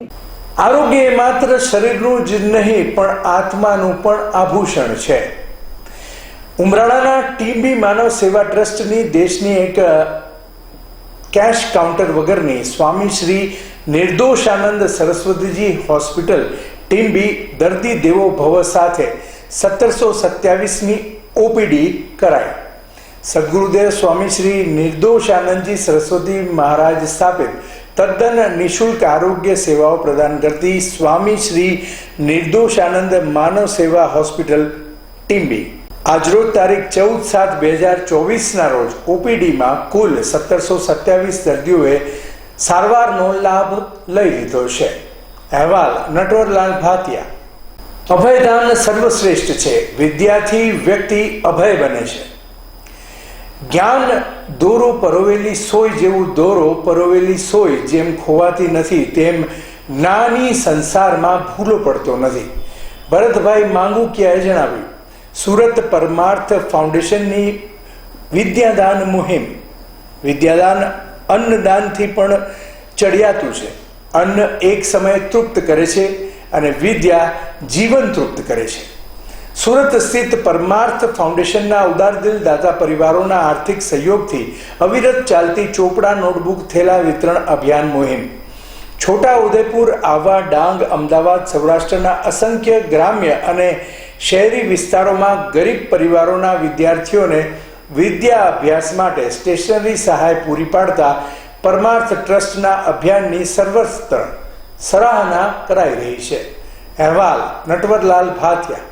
આરોગ્ય એ માત્ર શરીરનું જ નહીં, પણ આત્માનું પણ આભૂષણ છે. ઉમરાળાના ટીબી માનવ સેવા ટ્રસ્ટની દેશની એક કેશ કાઉન્ટર વગરની સ્વામી શ્રી નિર્દોષાનંદ સરસ્વતીજી હોસ્પિટલ ટીમ્બી દર્દી દેવો ભવ સાથે સત્તરસો સત્યાવીસની ઓપીડી કરાઈ. સદગુરુદેવ સ્વામી શ્રી નિર્દોષાનંદજી સરસ્વતી મહારાજ સ્થાપિત તદ્દન નિઃશુલ્ક આરોગ્ય સેવાઓ પ્રદાન કરતી સ્વામી શ્રી નિર્દોષાનંદ માનવ સેવા હોસ્પિટલ ટીમ્બી આજરોજ તારીખ ચૌદ સાત બે હજાર ચોવીસના રોજ ઓપીડીમાં કુલ સત્તરસો સત્યાવીસ દર્દીઓએ સારવારનો લાભ લઈ લીધો છે. અહેવાલ, નટવરલાલ ભાતિયા અભયદાન સર્વશ્રેષ્ઠ છે. વિદ્યાર્થી વ્યક્તિ અભય બને છે. જ્ઞાન દોરો પરોવેલી સોય જેવું દોરો પરોવેલી સોય જેમ ખોવાતી નથી, તેમ જ્ઞાની સંસારમાં ભૂલો પડતો નથી. ભરતભાઈ માંગુકિયાએ જણાવ્યું, સુરત પરમાર્થ ફાઉન્ડેશનની વિદ્યાદાન મુહિમ. વિદ્યાદાન અન્નદાનથી પણ ચડિયાતું છે. અન્ન એક સમયે તૃપ્ત કરે છે અને વિદ્યા જીવન તૃપ્ત કરે છે. સુરત સ્થિત પરમાર્થ ફાઉન્ડેશનના ઉદારદિલ દાતા પરિવારોના આર્થિક સહયોગથી અવિરત ચાલતી ચોપડા નોટબુક થેલા વિતરણ અભિયાન મુહિમ. છોટા ઉદેપુર આવા ડાંગ, અમદાવાદ, સૌરાષ્ટ્રના અસંખ્ય ગ્રામ્ય અને શહેરી વિસ્તારોમાં ગરીબ પરિવારોના વિદ્યાર્થીઓને વિદ્યા અભ્યાસ માટે સ્ટેશનરી સહાય પૂરી પાડતા પરમાર્થ ટ્રસ્ટના અભિયાનની સર્વસ્ત્ર સરાહના કરાઈ રહી છે. અહેવાલ, નટવરલાલ ભાતિયા